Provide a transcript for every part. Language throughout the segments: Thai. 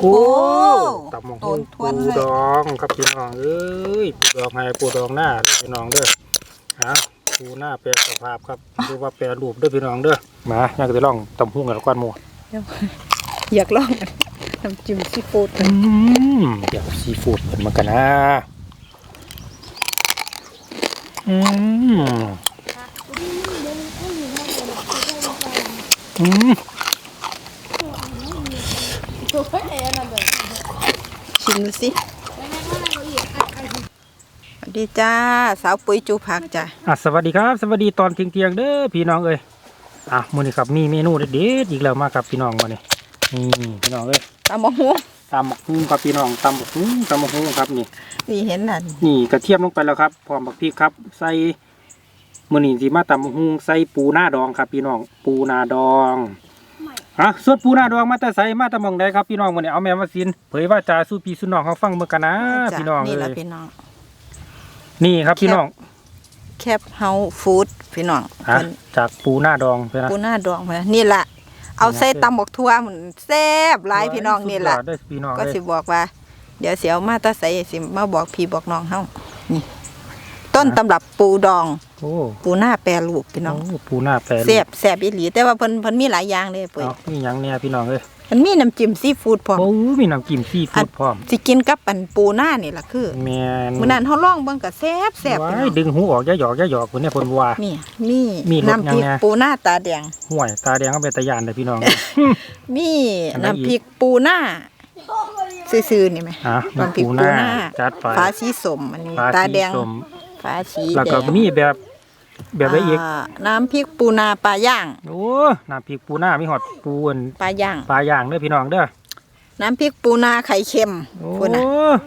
โอ้ตำมงต้นทวนปูเลยดองครับพี่น้องเอ้ยปูดองให้ปูดองหน้าเด้อพี่น้องเด้อฮะปูหน้าแปรสภาพครับดูว่าแปรรูปเด้อพี่น้องเด้อมาอยากจะลองตำหุ้งกับก้อนหมูอยากลองน้ำจิ้มซีฟู้ดอืมเดี๋ยวซีฟู้ดเหมือนกันนะอืมอืม ชิมดูสิสวัสดีจ้า สาวปุ๋ยจูผักจ้ะอะสวัสดีครับ สวัสดีตอนเที่ยงๆเด้อพี่น้องเอ้ยอะมื้อนี้ครับมีเมนูเด็ดๆอีกแล้วมากับพี่น้องมานี่นี่พี่น้องเอ้ยตำมะฮุงตำบักหุ่งครับพี่น้องตำบักหุ่งตำบักหุ่งครับนี่นี่เห็นนั่นนี่กระเทียมลงไปแล้วครับพร้อมบักพริกครับ ใส่มื้อนี้สิมาตำบักหุ่งใส่ปูหน้าดองครับ พี่น้อง ปูหน้าดอง ฮะส่วนปูหน้าดองมาแต่ใส่มาแต่หมองใดครับพี่น้องมื้อนี้เอาแม่มาสินเผยว่าจาสู้พี่สู้น้องเขาฟังเบิ่งกันนะจ้ะพี่น้องนี่เอ้แหละยพี่น้อง นี่ครับพี่น้องแคปเฮาฟู้ดพี่น้องฮะเพิ่นจากปูหน้าดองเพิ่นนะ ปูหน้าดองเพิ่นนะนี่แหละเอาใส่ตำบักทั่วเหมือนแซ่บหลายพี่น้องนี่แหละสุดยอดเด้อพี่น้องก็เอ้ยสิบอกว่า เดี๋ยวเสียวมาตาใส่สิมาบอกพี่บอกน้องเฮานี่ ต้นตำรับปูดอง โอ้ปูหน้าแปรรูปพี่น้องโอ้ปูหน้าแปรรูปแซ่บแซ่บอีหลีแต่ว่าเพิ่นเพิ่นมีหลายอย่างเลยปุ้ยเอานี่หยังเนี่ยพี่น้องเอ้ยมันมีน้ำจิ้มซีฟู้ดพร้อมโอ้มีน้ำจิ้มซีฟู้ดพร้อมสิกินกับอันปูหน้านี่ล่ะคือแม่นมื้อนั้นเฮาลองเบิ่งก็แซ่บแซ่บพี่ว้ายน้องดึงหูออกอย่าหยอกอย่าหยอกคนเนี่ยคนว่านี่มีมีรสน้ำพริกยังไงปูหน้าตาแดงห่วยตาแดงก็เป็นตายานเลยพี่น้องมีอันไหนน้ำพริกปูหน้าซื่อๆนี่ไหมอะน้ำพริกปูปูหน้าหน้าจัดไปฟ้าสีสมอันนี้ฟ้าตาสีแดงส้ม ฟ้าสีแล้วแดก็งมีแบบแบบอะไรอีกาน้ำพริกปูนาปลาย่าง โอ้น้ำพริกปูหน้ามีหอดปูอันปลาย่าง ปลาย่างเด้อพี่น้องเด้อน้ำพริกปูนาไข่เค็มโอ้คุณน่ะ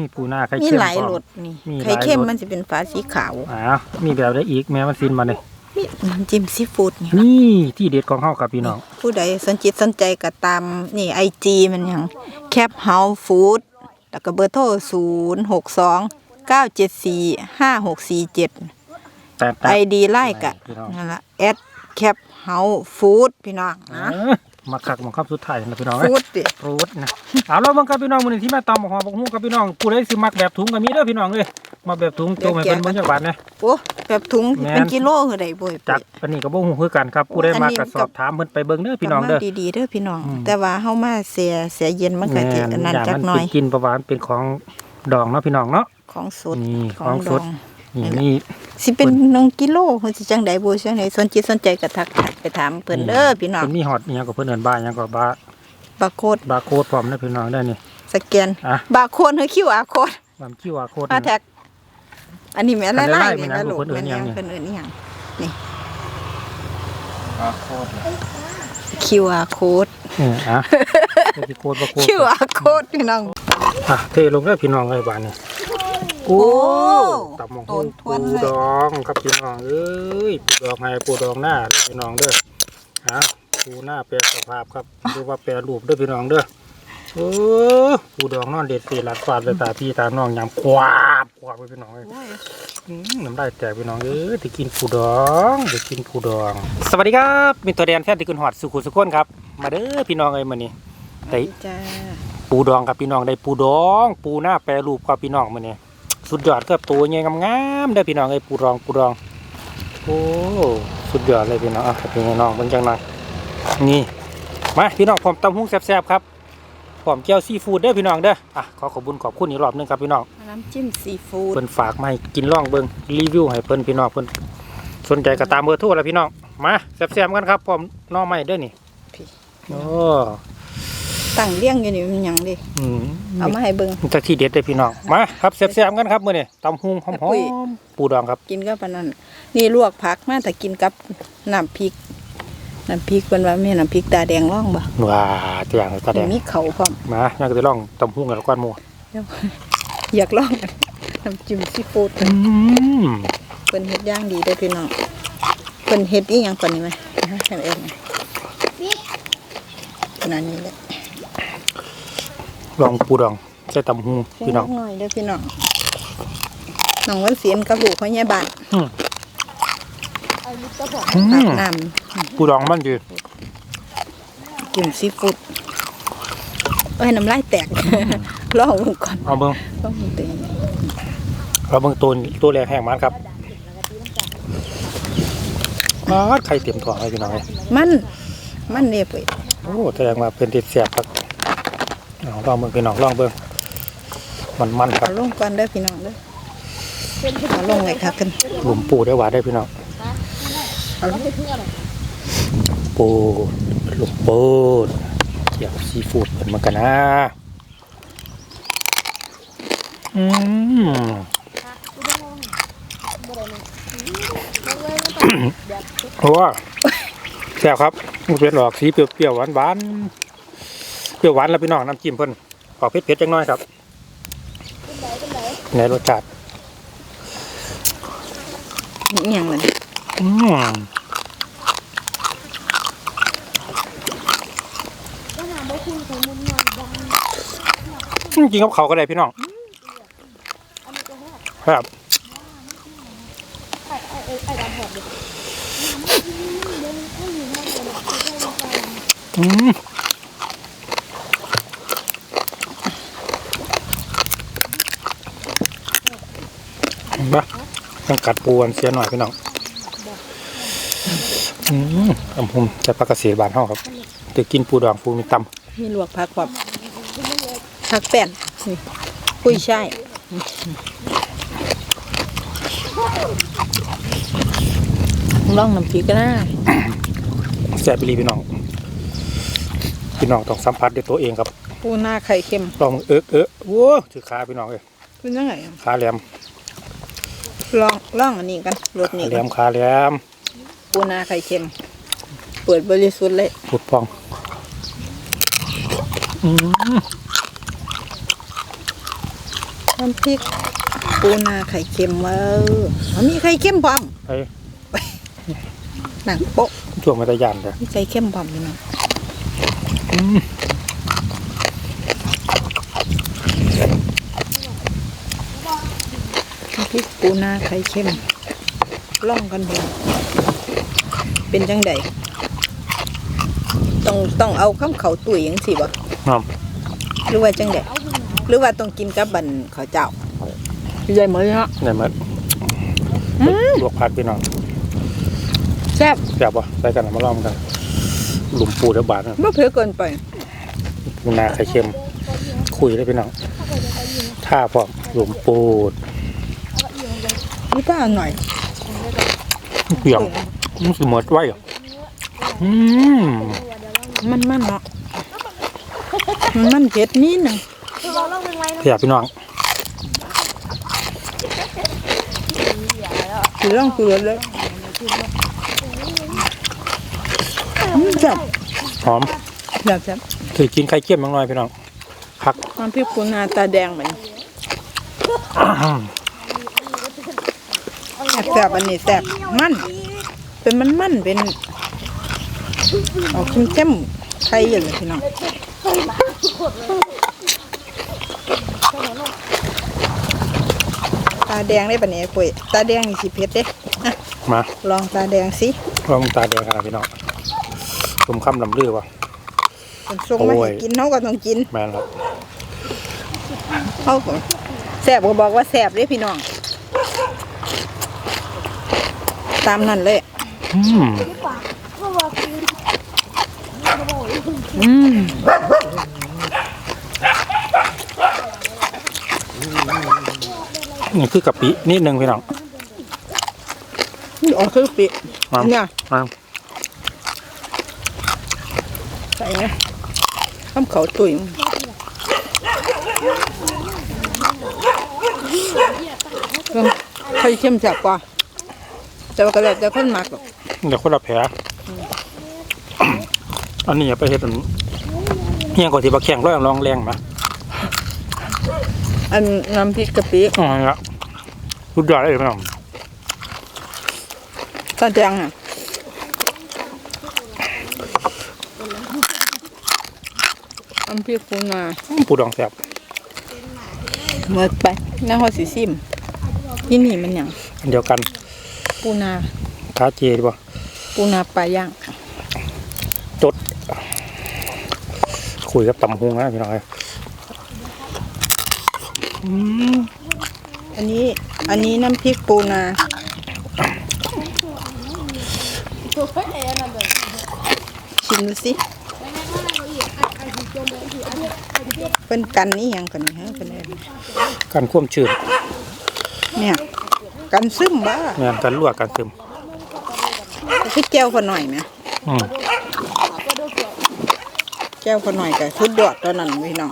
มีปูหน้าไข่มีเค็มหลายพร้อ รสนี่มีหลายไข่เค็มรสมันจะเป็นฟ้าสีขาว อ้าวมีแบบอะไรอีกแม่มันซินมาเลยมีน้ำจิ้มซีฟู้ดนี่นี่ที่เด็ดของเฮากับพี่น้องผู้ใดสนจิตสนใจก็ตามนี่ไอจีมันหยังแคปเฮาฟู้ดแล้วก็เบอร์โทรศูนย์หกสอง เก้าเจ็ดสี่ห้าหกสี่เจ็ดแต่แต่ไอดีไล่กะพี่น้องนั่นละแอดแคปเฮาฟู้ดพี่น้องนะเอ้อมาคักมาครับสุดท้ายนะพี่น้องเอ้ย ฟู้ดดิรูดนะเอาเราเบิ่งกับพี่น้องมื้อนี้ที่มาตำบักหอมบักฮู้กับพี่น้องผู้ใดสิมักแบบถุงก็มีเด้อพี่น้องเอ้ยมาแบบถุงโจมให้เพิ่นเบิ่งจักบาทนะ โอ้แบบถุงแม่น เป็นกิโลคือใดบ่อยจักอันนี้ก็บ่ฮู้คือกันครับผู้ใดมักก็สอบถามเพิ่นไปเบิ่งเด้อพี่น้องเด้อ กลับมาดีๆเด้อพี่น้อง อืม แต่ว่าเฮามาเสียเสียเย็นมันก็สิอันนั้นอย่างจักมันหน่อเป็ยนกินประหวานเป็นของดองเนาะพี่น้องเนาะ ของสดนี่ขขอองงดสอดงนี่นี่สิเป็นหนึ่งกิโลคือสิจังใดบ่จังไดสนจิตสนใจก็ทักไปถามเพิ่นเด้อพี่น้องเพิ่นมีฮอตอีหยังก็เพิ่นเอิ้นบ้าหยังก็บ้าบาร์โคดบาร์โค้ดพร้อมนะพี่น้องได้อนี่สแกนอะบาร์โคดคือ QR โคดความคิวอาโค้ดมาแท็กอันนี้แม่นอันไล่ไล่ๆๆนี่แม่นะนลูกเพิ่นเอิ้แม่นนหยัยังงนี่เพิ่นเอิ้นอีหยังนี่อาโค้ด QR โคดเอออะเดี๋ยวสิโค้ดบ่โค้ด QR โคดพี่น้องอะเทลงได้อพี่น้องไอ้บ้านนี่ โอ้โอ้ตำมงต้นทวนปูเลยดองครับพี่น้องเอ้ยปูดองให้ปูดองหน้าเด้อพี่น้องเด้อฮะปูหน้าแปรสภาพครับดูว่าแปรรูปเด้อพี่น้องเด้อโอ้ปูดองนอนเด็ดสีลัดฟาดเลยตาพี่ตาน้องยำควาบควาบไปพี่น้องเอ้ยอืมน้ำลายแตกพี่น้องเอ้ยจะกินปูดองจะกินปูดอง สวัสดีครับมีตัวแดนแฟนที่คุณหอดสุขุสุขคนครับ มาเด้อพี่น้องเอ้ยมื้อนี้ได้จ้าปูดองกับพี่น้องได้ปูดอง ปูหน้าแปรรูปกับพี่น้องมื้อนี้ สุดยอดครับตัวใหญ่งามๆเด้อพี่น้องเอ้ยปูดองปูดอง โอ้สุดยอดเลยพี่น้องอะพี่น้องเบิ่งจังหน่อยนี่มาพี่น้องพร้อมตำหุ้งแซ่บๆครับพร้อมเจียวซีฟู้ดเด้อพี่น้องเด้ออะขอขอบคุณขอบคุณอีกรอบหนึงครับพี่น้องน้ำจิ้มซีฟู้ดเพิ่นฝากมาให้กินล่องเบิงรีวิวให้เพิ่นพี่น้องเพิ่นสนใจก็ตามเบอร์โทรแล้วพี่น้องมาแซ่บๆกันครับพร้อมหน้อไม้เด้อนี่โอ้ ตั้งเลี้ยงอยู่นี่มันหยังดิอืมเอามาให้เบิ่ง มีแต่ที่เด็ดเลยพี่น้องมาครับแซ่บๆกันครับมื้อนี้ตำหุงหอปุ้ยมๆปูดองครับกินกับปานนั้นนี่ลวกผักมาแต่กินกับน้ำพริกน้ำพริกเพิ่นว่าแม่น้ำพริกตาแดงร่องบ่ว้าตัวอย่างตาแดงมีเขาพร้อมมาอยากจะลองตำหุงกับก้อนหมูอยากลองน้ำจิ้มซีฟู้ดอืมเพิ่นเฮ็ดอย่างดีเด้อพี่น้องเพิ่นเฮ็ดอีหยังปานนี้ไหมให้เอิ้นไหมขนาดนี้แหละ ลองปูดองใส่ตำหุงพี่น้องหน่อยเด้อพี่น้องน้องวันเสียนกับลูกเขาแย่บ้านอืมอาบน้ำปูดองมันดีจิ้มซีฟู้ดเอ้ยน้ำลายแตกลองมึงก่อนเอาเบิ่งลองมึงเต็มเอาเบิ่งตัวตัวแรกแห้งมันครับอ๋อไข่เต็มท้องเลยพี่น้องเอ้ยมันมันเนี่ยไปโอ้แสดงว่าเป็นติดเสียบครับ เอาลองเบิ่งพี่น้องลองเบิ่งมันมันๆครัเอาบลงก่อนเด้อพี่น้องเด้อเอาลงไว้ค่ะกันหลุมปูได้หวานได้พี่น้องเอาลงปูหลุมปูเกี่ยวซีฟู้ดเหมือนกันนะอืมโอ้แซ่บครับมันเป็นหลอกสีเปรี้ยวๆหวานๆเป รี้ยวหวานแล้วพี่น้องน้ำจิ้มเพิ่นออกเผ็ดๆจังน้อยครับในรสชาติอหย่างมันอืมกินกับเขาวก็ได้พี่น้องครับอืมเห็นปะ ต้องกัดปูอันเสียหน่อยพี่น้องอืมอำพุมจะปลากระเสีบานเฮาครับจะกินปูดองปูมีตมีลวกผักแบบผักแป้นนี่กุ้ยช่ายลองน้ำพริกกันนะำแซ่บไปรีพี่น้อง พี่น้องต้องสัมผัสด้วยตัวเองครับปูหน้าไข่เค็มลองเอิ๊กเอิ๊กโว้ถือขาพี่น้องเลยเป็นยังไงอะขาแหลม ลองลองอันนี้กันรสขานี่แหลกันมขาแหลมปูนาไข่เค็ม เปิดบริสุทธิ์เลยผุดพองอืมน้ำพริกปูนาไข่เค็มเว้อเอามีไข่เค็มพร้อมไอ้หนังโป๊ะช่วงมาตะยานเด้อมีไข่เค็มพร้อมพี่น้อง อืม น้ำพริก ปูนาไข่เค็มล่องกันเถอะเป็นจังใดต้องต้องเอาข้ามเขาตุ๋ยยังสิบ่ครับหรือว่าจังใดหรือว่าต้องกินกับบันข้าวเจ้าใหญ่เหมือนฮะเนี่ยมันลวกผักพี่น้องแซ่บแซ่บปะใส่กันมาลองกันหลุมปูเดี๋ยวบาทนะไม่เผ็ดเกินไปปูนาไข่เค็ม คุยเลยพี่น้องท่าพร้อมหลุมปู ดนี่ก็อร่อยเปรี้ยวมันสิหมดไว้เหรออืมมันมันเนาะมันมันเผ็ดนิดหนึงเพียพี่น้องคือร่องคือรสเลยอืมจับหอมจับจับคือกินไข่เค็มบางหน่อยพี่น้องพักน้ำพริกปูนาตาแดงเหมือน แซ่บๆอันนี้แซ่บมัน เป็นมันมันๆเป็นออกเข้มๆไข่อย่างเลยพี่น้องตาแดงได้ปะเนี่ยปุ้ยตาแดงนี่สิเผ็ดเด้อะมาลองตาแดงสิลองตาแดงกันนะพี่น้องชมคำลำลือวะคนส่งมาโอ้ให้ยกินเขาก็ต้องกินแม่นครับเขาก็แซ่บก็บอกว่าแซ่บเด้พี่น้อง ตามนั้นเลยอืมอืมนี่คือกะปินิดนึงพี่น้องออกคือปิมาเนี่ยมาใส่นะข้ามเขาตุ๋ยก็ไข่เค็มแซ่บกว่า แต่ว่าก็แล้วแต่คนมักหรอกเดี๋ยวคนละแผลอันนี้อย่าไปเฮ็ดอันเฮียงก่อนที่บักแข่งร้อยลองแรงมาอันน้ำพริกกะปิอ๋อนี่ละรุดยอดเลยพี่น้องตาแดงอะน้ำพริกปูนาอืมปูดองแซ่บเมื่อไปน้าฮอดสิซิมที่นี่มันหยังอันเดียวกัน ปูนาขาเจดีป่ะปูนาปลาย่างจดคคุยกับตำหุงนะพี่น้องเอ้ยอืมอันนี้อันนี้น้ำพริกปูนาชิมดูสิเป็นกันนี่ยังกันนี่ฮะเป็นอะไรการควมชื้นเนี่ย กันซึมบ้าแม่นการลวกการซึมพี่แก้วพอหน่อยไหมอืมแก้วพอหน่อยกับชุดยอดตอนนั้นพี่น้อง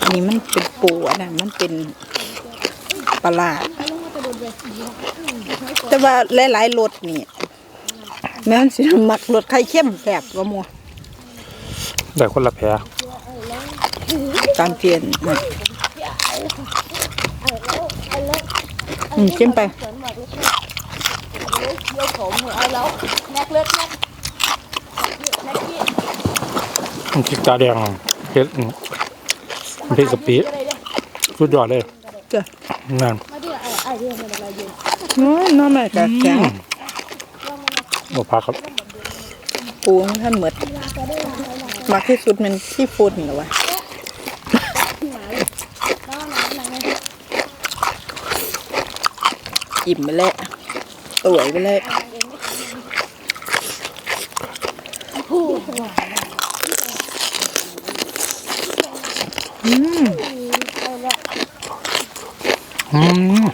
อันนี้มันเป็นปูอันนั้นมันเป็นปลาร้าแต่ว่าหลายๆรสนี่แม้มันสิมักรสไข่เค็มแสบกว่าหมัวได้คนละแผลการเปลี่ยน อะอืมจิ้มไปมันพริกตาแดงเผ็ดอืมพริกกะปิสุดยอดเลยจ้ะ นั่นน้อยน้อยแม่กับแข็งบ่พักครับปูมันท่านเหมือดมากที่สุดมันที่ฟูดนี่แหละวะ อิ่มไปแล้วสวยไปเลยอืมอืม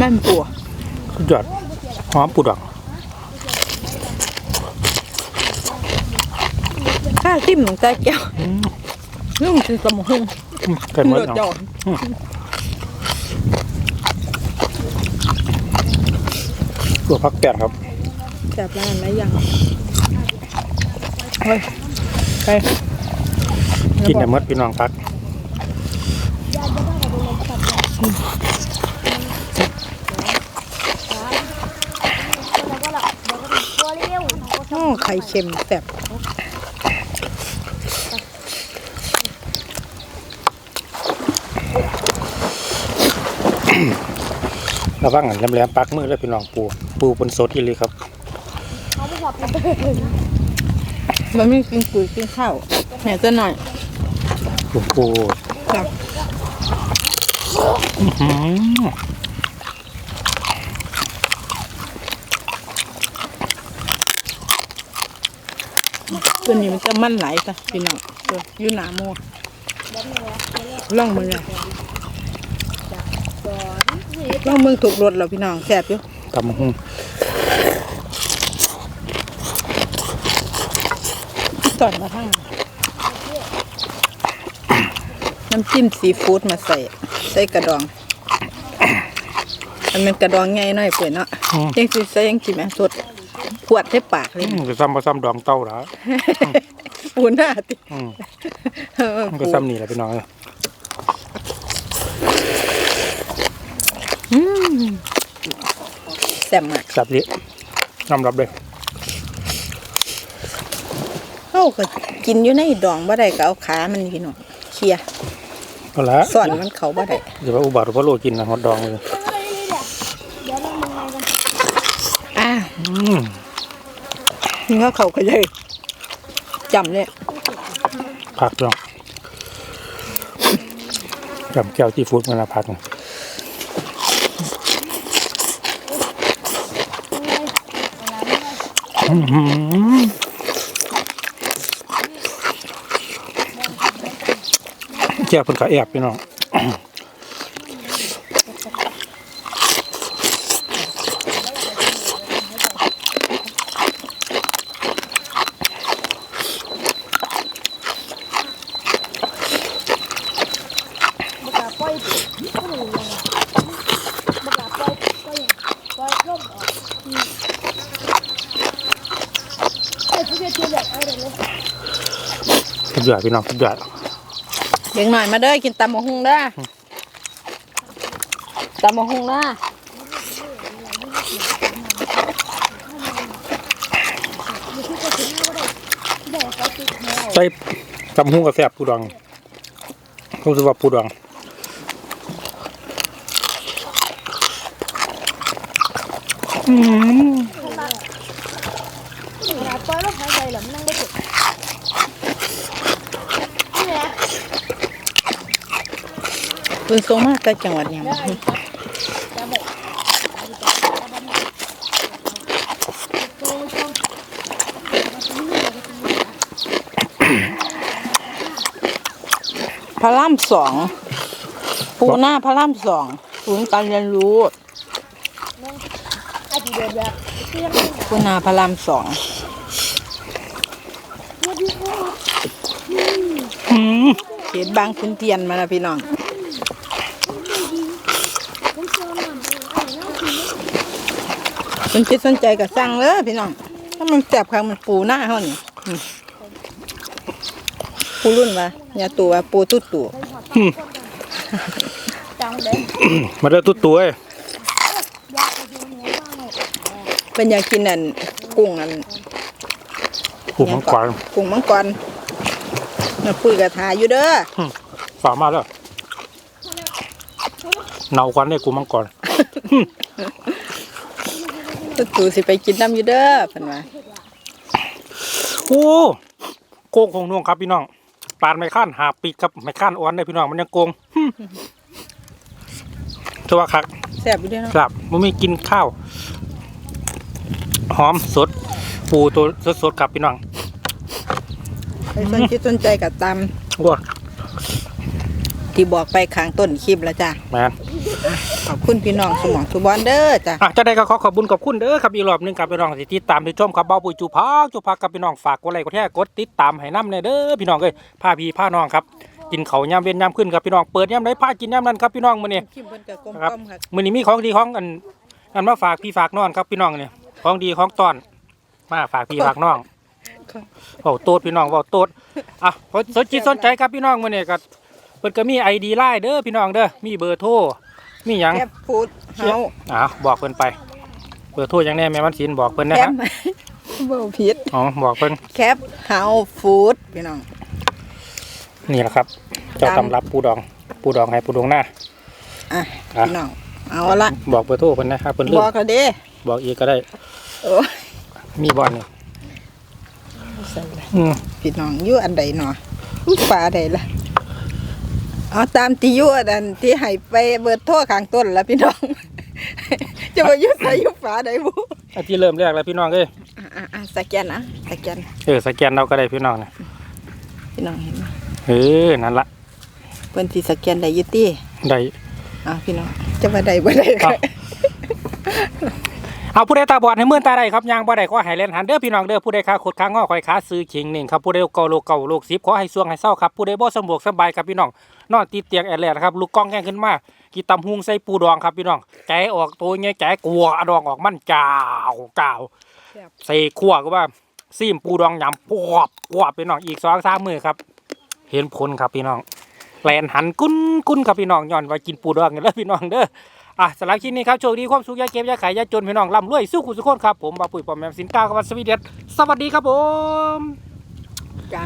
มันปัวสุดยอดหอมปูดอง ข้าซิมหนูใจแก้วนุ่งคือสมองอืมไก่หมดเลือดเอาจอดตัวพักแปดครับจับร้านแล้วยังเฮ้ยไปกินได้หมดพี่น้องพักโอ้ไข่เค็มแซ่บ ระวังอันแหลมๆปักมือเลยพี่น้องปูปูบนสดอีหลีครับมันไม่กินปุ๋ยกินข้าวแหน่จะหน่อยปูปูครับอื้อหือตัวนี้มันจะมันไหลจ้ะพี่น้องตัวอยู่หนาโมล่องมือเลย ล่องมือถูกรถแล้วพี่น้องแซ่บอยู่ตำหุงตอนมาทั้งน้ำจิ้มซีฟู้ดมาใส่ ใส่กระดอง มันเป็นกระดองไงหน่อยเปิดเนาะยังสิใส่ยังจิ้มแม่สดปวดให้ปากเลยอืมก็ซ้ำมาซ้ำดองเต้าละปูหน้าติอืมเออมันปูก็ซ้ำนี่แหละพี่น้องเอ้ย แซ่บมากสับเยอะน้ำรับเลยเฮาก็กินอยู่ในดองบ่ได้ก็เอาขามันพี่น้องเคลียร์เอาละสอนมันเขาบ่ได้เดี๋ยวว่าอุบัติอุบัติโลกินนะฮอตดองเลยอ่าอืมนี่ก็เขาก็เลยจำเลยผักพี่น้องจำแก้วจีฟูดมาละผักอื้อหื แก้วเพิ่นก็แอบพี่น้อง สุดยอดพี่น้องสุดยอดเด็กหน่อยมาเด้อกินตำมะฮุงเด้อตำมะฮุงเด้อใส่ตำฮุงกับแสบปูดองรู้สึกว่าปูดองอืม คุณทรงมาจากจังหวัดยังได้พระรามสองปูหน้าพระรามสองศูนย์การเรียนรู้ปูหน้าพระรามสองเมื่อที่เขาอืมเขตบางขุนเทียนมาแล้วพี่น้อง ผมชอบมันไอ้น้องคือ สนจิตสนใจก็สั่งเลยพี่น้อง ถ้ามันแซ่บครั้งมันปูหน้าเขานี่อืมปูรุ่นวะอย่าตัวว่าปูตุ้ตู่จังเด่นมาเด้อตุ๊ดตัวเอ้ยอยากไปดูเนื้อบ้างเลยเป็นอยากกินนั่นกุ้งนั่นผูกมังกรกุ้งมังกรน่ะปุ้ยกระทาอยู่เด้อฝากมาแล้วเนาควันได้กูมังกร ตุ้ตู่สิไปกินน้ำอยู่เด้อเพิ่นว่าโอ้โกงของน่วงครับพี่น้องปานไม่ข้านหาปิดครับไม่ข้านอ่อนได้พี่น้องมันยังโกงตัวคักแซ่บอยู่เด้อเนาะครับมันมีกินข้าวหอมสดปูตัวสดๆครับพี่น้องไปสนจิตสนใจก็ตามว้าที่บอกไปข้างต้นคลิปแล้วจ้ะแมน ขอบคุณพี่น้องสมองสุบอนเด้อจ้ะอะจะได้ก็ขอขอบคุณขอบคุณเด้อครับอีกรอบหนึงครับพี่น้องที่ติดตามที่ชมครับเบ้าปุยจูพักจูพักกับพี่น้องฝากกดไลค์กดแชร์กดติดตามให้น้ำในเด้อพี่น้องเอ้ยพาพี่พาน้องครับกินเขาวยามเว้นยามขึ้นครับพี่น้องเปิดยามไหนพากินยามนั้นครับพี่น้องมื้อนี้คลิปเพิ่นก็กลมครับกล่อมค่ะมื้อนี้มีของดีของอันอันมาฝากพี่ฝากน้องครับพี่น้องเนี่ยของดีของตอน มาฝากพี่ฝากน้องเว้าโตดพี่น้องเว้าโตดอะพอสนจิตสนใจครับพี่น้องมื้อนี้ก็เพิ่นก็มี ID ไลน์เด้อพี่น้องเด้อมีเบอร์โทร มีหยังแคบฟูดเฮาอะบอกเพิ่นไปเบอร์โทรหยังแน่แม่มันสินบอกเพิ่นนะแคครับบบ่ผิดอ๋อบอกเพิ่นแคปเฮาฟูดพี่น้อง นี่แหละครับ เจ้าตามตำรับปูดอง ปูดองให้ปูดองหน้า อะอะ พี่น้องเอาละบอกเบอร์โทรเพิ่นนะครับเพิ่นลืบมอกกันเด้บอกอีกก็ได้ โอ้ยมีบอลนี่ใส่ละอืมพี่น้องอยู่อันใดเนาะฝาใดล่ะ เอาตามที่อยู่อันที่ให้ไปเบิดโทรข้างต้นแล้วพี่น้อง จะมาอยู่ใส่อยู่ฝาใดบุอันที่เริ่มแรกแล้วพี่น้องเอ้ยอะอะอะสแกนนะสแกนเออสแกนเราก็ได้พี่น้องนะพี่น้องเห็นไหมเออนั่นละเพิ่นสิสแกนได้อยู่ติได้อะพี่น้องจะมาได้บ่ได้เอา เอาผู้ใดตาบอดให้มื่นตาได้ครับยางบ่ได้ก็ให้เล่นหันเด้อพี่น้องเด้อผู้ใดขาขดขางอคอยขาซื้อขิงหนึ่งครับผู้ใดเก่าโลเก่าโลกสิบขอให้สวงให้เศร้าครับผู้ใดบ่สมบกสบายครับพี่น้องนอนติดเตียงแอร์แลนด์ครับลูกกล้องแง่ขึ้นมากีตำหุงใส่ปูดองครับพี่น้องแกะออกตัวเงี้ยแกะกลัวอะดองออกมันจ้าวจ้าวครับใส่ขั่วก็ว่าซีมปูดองยำปวบปวบพี่น้องอีกสองสามมือครับ เห็นผลครับพี่น้องแลนหันกุ้นกุ้นครับพี่น้องย้อนว่ากินปูดองกันแล้วพี่น้องเด้อ อะสำหรับคลิปนี้ครับโชคดีความสุขอยาเก็บอยาขายอยาจนพี่น้องร่ำรวยสู้คุณสุขคนครับผมบาปุ๋ยปอมแมมสินค้ากับวันสวีเดนสวัสดีครับผมจ้า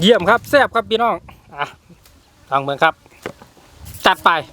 เยี่ยมครับแซ่บครับพี่น้องอะทางเมืองครับ จัดไป